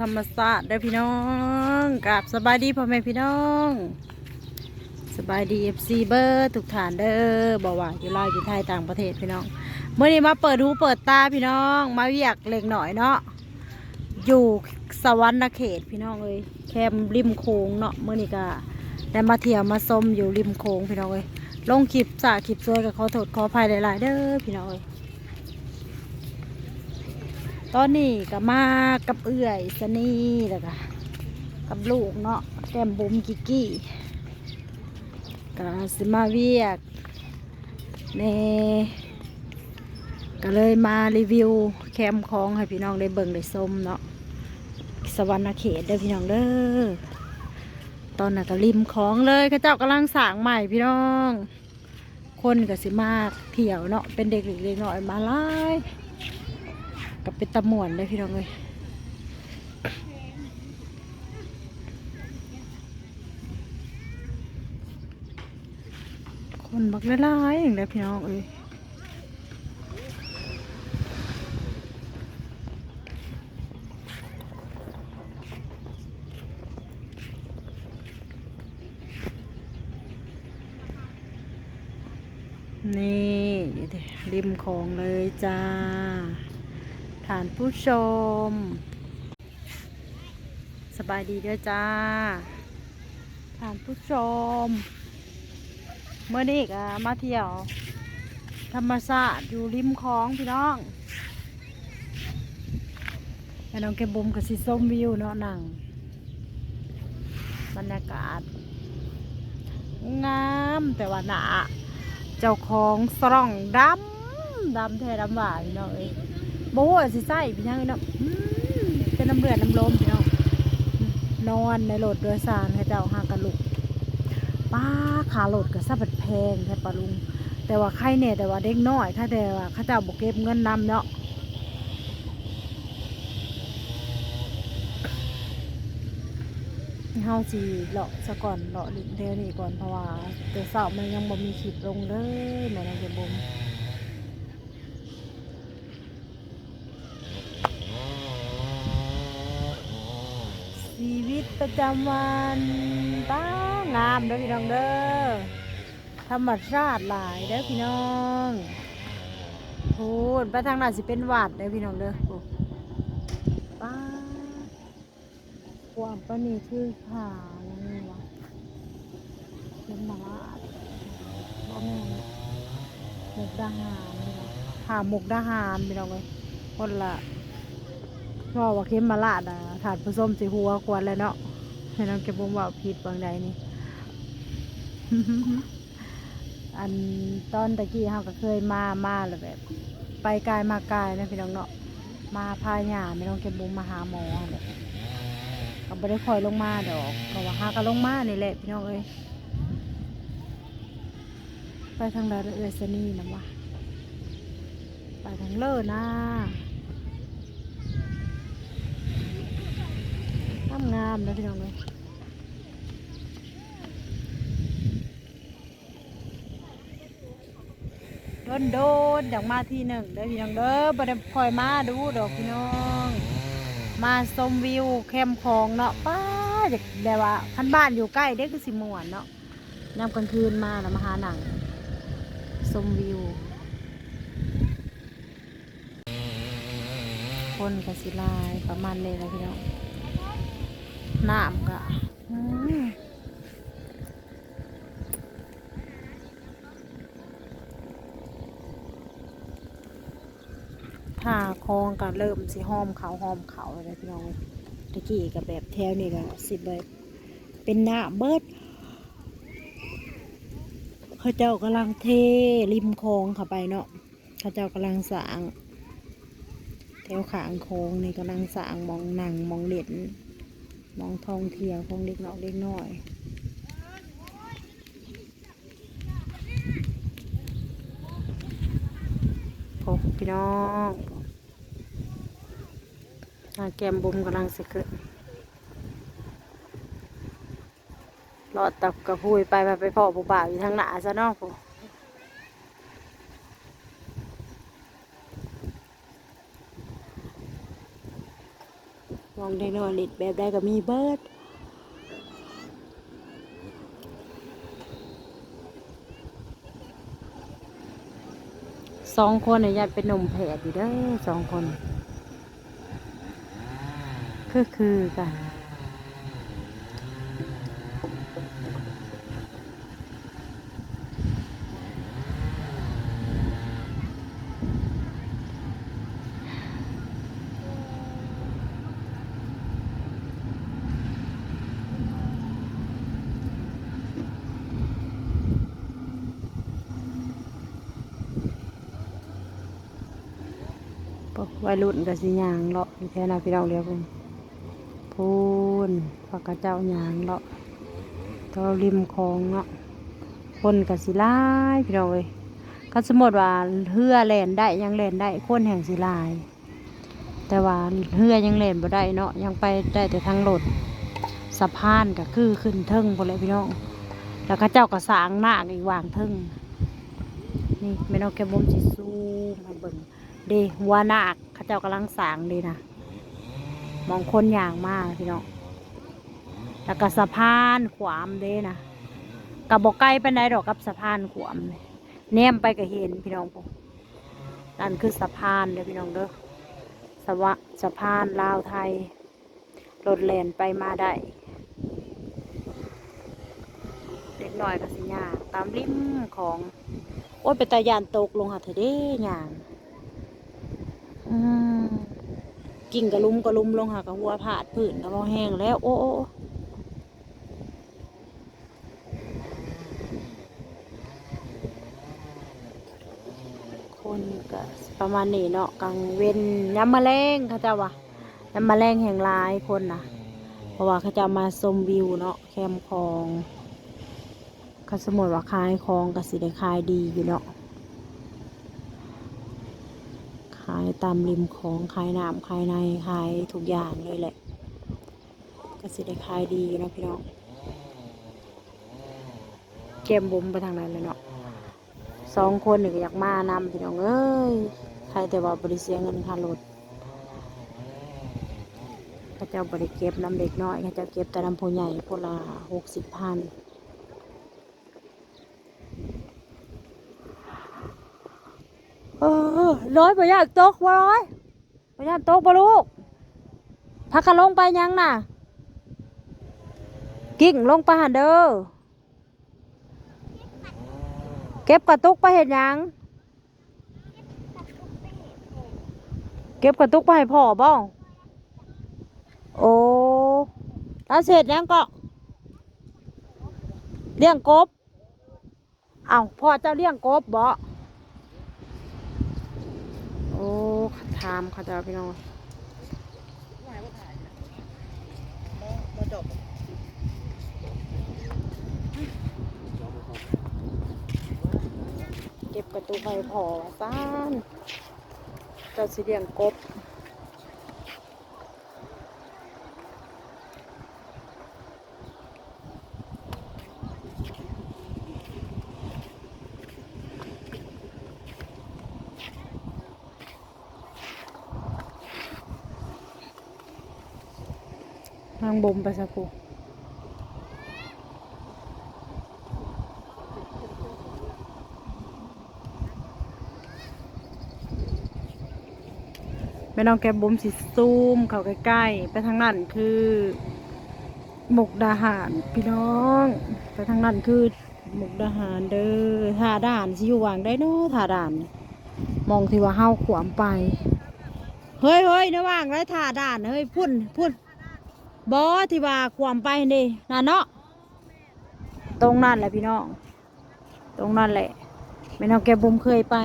ธรรมศาสตร์เด้อพี่น้องกับสบายดีพ่อแม่พี่น้อง สบายดีเอฟซีเบอร์ทุกฐานเด้อบอกว่าอยู่ลาวอยู่ไทยต่างประเทศพี่น้องเมื่อนี้มาเปิดหูเปิดตาพี่น้อง มาเวียกเล็กหน่อยเนาะอยู่สวรรณเขตพี่น้องเอ้ยแคมริมโค้งเนาะเมื่อนี้ก็ได้มาเที่ยวมาชมอยู่ริมโค้งพี่น้องเอ้ยลงคลิปสาคลิปสวยกับขอโทษขออภัยหลายๆเด้อพี่น้องเอ้ย ตอนนี้ก็มากับเอื่อยสนีแล้วก็กับลูกเนาะแก้มบุ๋มกิกกี้ก็สิมาเวียกเนก็เลยมารีวิวแคมป์ของให้พี่น้องได้เบิ่งได้ชมเนาะสวรรณเขตเด้อพี่น้องเด้อตอนนั้นก็ริมของเลยข้าเจ้ากำลังสร้างใหม่พี่น้อง คนก็สิมาเที่ยวเนาะเป็นเด็กเล็กๆน้อยมาหลาย กับเป็นตะมวนเลยพี่น้องเลยคนบักละลายอย่างเลยพี่น้องเอ้ยนี่ริมโของเลยจ้า ฐานผู้ชม สบายดีด้วยจ้าฐานผู้ชม เมื่อนี้ก็มาเที่ยว ธรรมศาสตร์อยู่ริมคลองพี่น้องแม่น้องเก็บบุมกับสีส้มวิวเนาะหนังบรรยากาศ งามแต่ว่าหนาเจ้าของสร่องดำดำแท้ดำหวานพี่น้องเอ้ย โบ้สิใส่พี่น้องเนาะเป็นน้ำเลือดน้ำลมพี่น้องนอนในรถโดยสารให้เจ้าหากระลุกป้าขาโหลดก็ซะบัดแพงแค่ปะลุง แต่ว่าใครเนี่ยแต่ว่าเด็กน้อย ถ้าแต่ว่าข้าเจ้าบกเก็บเงินนำเนาะเฮาสิเลาะซะก่อนเลาะลิ้นเทนี่ก่อนเพราะว่าแต่สาร์มันยังบ่มีคลิปลงเลยแม่นางเก็บบ่ม ชีวิตประจำวันป้างามเด้อพี่น้องเด้อธรรมชาติหลายเด้อพี่น้องพูดไปทางนั้นสิเป็นวัดเด้อพี่น้องเด้อป้าความปานนี่คือผ่าอย่างนี้วะเป็นหมาบ่แม่หมกดาหารนี่วะผ่าหมกดาหารพี่น้องเลยคนละ ชอว่าเค็มมาลาดอะถาดผสมสีหัวควรเลยเนาะให้น้องเก็บบุมว่าผิดบางใดนี่ อันตอนตะกี้เขาก็เคยมามาแล้วแบบ ไปไกลมาไกลนะพี่น้องเนาะมาพายหยาไม่ต้องเก็บบุมมาหาหมอเลยก็ไม่ได้คอยลงมาดอกก็ว่าหาก็ลงมานี่แหละพี่น้องเอ้ยไปทางใดเอ้ยสนี่นะวะไปทางเลิศนะ งามงามๆนะพี่น้องเลยโดนโดนๆอยากมาทีหนึ่งเด้อพี่น้องเด้อบ่ได้คอยมาดูดอกพี่น้อง มาชมวิวแคมป์คลองเนาะป้าอยากแต่ว่าคันบ้านอยู่ใกล้เด้คือสิม่วนเนาะยามกลางคืนมาแล้วมาหาหนังชมวิว คนกับสิลายประมาณนี้แหละพี่น้อง น้ำก็อืมถ้าคลองก็เริ่มสิห้อมเขาห้อมเขาเลยพี่น้องตะกี้กับแบบแถวนี่ก็สิแบบเป็นหน้าเบิดเขาเจ้ากำลังเทริมคลองเข้าไปเนาะเขาเจ้ากำลังสางแถวขางโค้งนี่กำลังสางมองหนังมองเล่น มองทองเที่ยวของเด็กน้อยเด็กน้อยโอ้พี่น้องอาแกมบุมกำลังสิขึ้นรอดตับกระพุยไปไปไปพ่อผู้บ่าวอยู่ทางหน้าซะเนาะผู้ มองเด็กน้อยเลิดแบบใดก็มีเบิดสองคนเนี่ยยายเป็นหนุ่มแผดอยู่เด้อสองคน คือคือกัน วัยรุ่นกับสิยางเลาะอยู่แค่นาพี่น้องเรียกผมพูนพวกกระเจ้ายางเลาะตอริมคลองเนาะคนกับสิหลายพี่น้องเอ้ยก็สมมติว่าเฮือแล่นได้ยังแล่นได้คนแห่งสิหลาย แต่ว่าเฮือยังแล่นบ่ได้เนาะยังไปได้แต่ทางรถสะพานก็คือขึ้นเทิงพอเลยพี่น้อง แล้วก็เจ้าก็สางหน้าคอีกวางเทิงนี่แม่น้องแกมบุมสิซูมให้เบิ่ง ดหัวนาคเขาเจ้ากำลังสางเลยนะมองคนอย่างมากพี่น้องแล้วก็สะพานขวามเด้นะกับบอกไกลไปไหนดดอกกับสะพานขวามเลยแนมไปก็เห็นพี่น้องผมนั่นคือสะพานเลยพี่น้องเด้อสะวะสะพานลาวไทยรถแล่นไปมาได้เด็กน้อยก็สิยากตามริมของ โอ้ยไปตายานตกลงหาเถอเด้ย่าง อืมกิ่งกระลุมกระลุมลงหากระหัวผาดผื่นกระเพาแห้งแล้ว โอ้คนก็ประมาณนี้เนาะกลางเว้นย้ำแมลงเขาเจะวะย้ำแมลงแห่งลายคนนะเพราะว่าเขาจะมาชมวิวเนาะแคมคลองเขาสมมติว่าขายคลองก็สิได้ขายดีอยู่เนาะ ขาย ตามริมของขายน้ำขายในขายทุกอย่างเลยแหละ ก็สิได้ขายดีอยู่นะพี่น้องเกมบุมไปทางนั้นเลยเนาะสองคนหนี่ก็อยากมานำพี่น้องเอ้ยใครแต่ว่าบริเสียเงินค่ารถเขาเจ้าบริเก็บน้ำเด็กน้อยเขาเจ้าเก็บแต่น้ำผู้ใหญ่พนละหกสิบพัน เออ ร้อยบ่อยากตกบ่ร้อยบ่อยากตกบ่ลูกพักกันลงไปยังน่ะ กิ่งลงไปหันเด้อเก็บกระตุกไปเห็นยังเก็บกระตุกไปให้พ่อบ่โอ้แล้วเสร็จยังก็เลี้ยงกบ เอาพ่อเจ้าเลี้ยงกบบ่ อ้ถามเขาจะเอาพี่น้องเก็บกระตูไฟพอซ่านเจ้าสีเลี้ยงกบ นางบ่มไปสักกูแม่น้องแกบมสิซูมเข้าใกล้ๆ ไปทางนั้นคือหมกดาหารพี่น้อง ไปทางนั้นคือหมกดาหารเด้อท่าด่านสิอยู่วางได้เนาะท่าด่าน มองที่ว่าเฮาขวามไป เฮ้ยเฮ้ยนะว่างไรท่าด่านเฮ้ยพุ่นพุ่น บอที่ว่าความไปนี่น่ะเนาะตรงนั้นแหละพี่น้องตรงนั้นแหละแม่น้องแกบุมเคยไป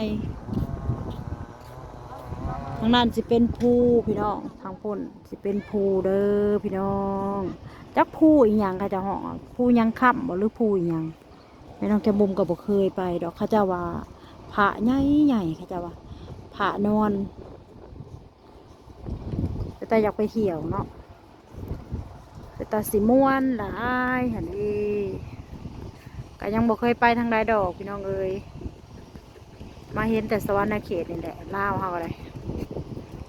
ทางนั้นสิเป็นภูพี่น้องทางพุ่นสิเป็นภูเด้อพี่น้องจักภูอีหยังเขาจะห้อภูยังค่ำบ่หรือภูอีหยังแม่น้องแกบุมก็บ่เคยไป ดอกเขาจะว่าพระใหญ่ใหญ่เขาจะว่าพระนอนแต่อยากไปเที่ยวเนาะ ไปตาสีม่วนหลายหันดีก็ยังบ่เคยไปทางใดดอกพี่น้องเอ้ยมาเห็นแต่สวรรค์เขตนี่แหละล่าวเฮาอะไร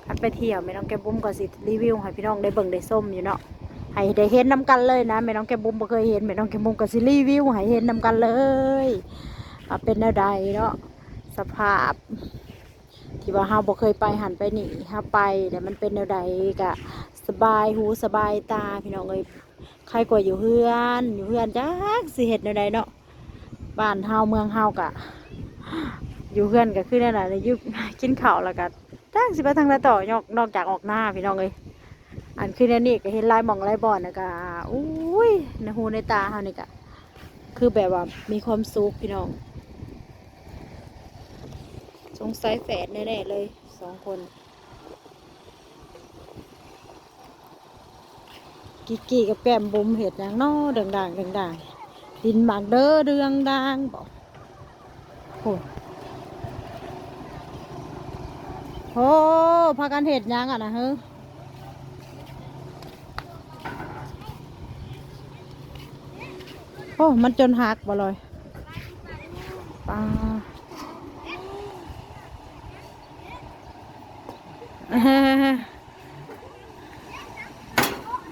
คันไปเที่ยวแม่น้องแก้มบุ้มก็สิรีวิวให้พี่น้องได้เบิ่งได้ส้มอยู่เนาะให้ได้เห็นนํกันเลยนะแม่น้องแก้มบุ้มบ่เคยเห็นแม่น้องแก้มบุ้มก็สิรีวิวให้เห็นนํกันเลยว่าเป็นแนวใดเนาะสภาพ ที่ว่าเฮาบ่เคยไปหันไปนี่เฮาไปแต่มันเป็นแนวใดก็ สบายหูสบายตาพี่น้องเอ้ยใครกว่าอยู่เฮือน อยู่เฮือนจักสิเฮ็ดแนใดเนาะบ้านเฮาเมืองเฮากะ อยู่เฮือนก็คือนั่นน่ะเลยอยุกินข้าวแล้วก็จักสิไปทางใดต่อนอกนอกจากออกหน้าพี่น้องเอ้ยอันคือแนวนี้ก็เห็นลายหมองลายบอนนะก็อุ้ยในหูในตาเฮานี่ก็คือแบบว่ามีความสุขพี่น้องสงสัยแฝดแน่ๆเลยสองคน กิกกี้กับแก้มบุมเห็ดอย่างน้อเดังดังดังดินหมากเด้อเดืองดังบอกโอ้โหพากันเห็ดยังอะนะเฮ้โอ้ มันจนหักบ่เลยปลา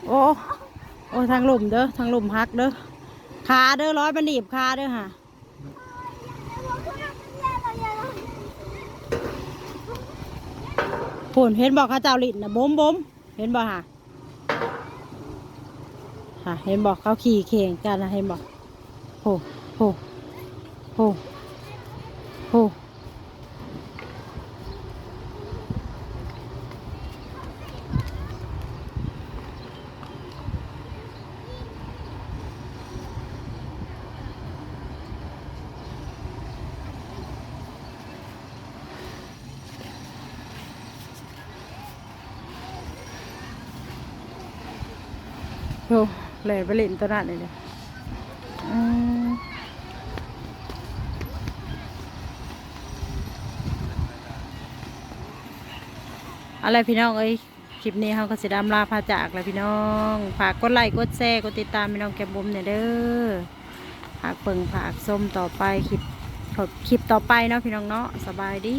โอ้โอ้ทางหลุมเด้อทางหลุมฮักเด้อขาเด้อร้อยมันหนีบขาเด้อค่ะผลเห็นบอกเข้าเจ้าลิ้นนะบ่มบ่มเห็นบอกค่ะค่ะ เห็นบอกเขาขี่เข่งกันนะเห็นบอกโหโหโหโห โอ้แหล่ไปเล่นตัวนั้นเลยเนี่ยอืมอะไรพี่น้องเอ้ยคลิปนี้เขาก็สิดำลาพาจากแล้วพี่น้องฝากกดไลค์กดแชร์กดติดตามพี่น้องแกมบุมเนี่ยเด้อฝากเปิงฝากส้มต่อไปคลิปคลิปต่อไปเนาะพี่น้องเนาะสบายดี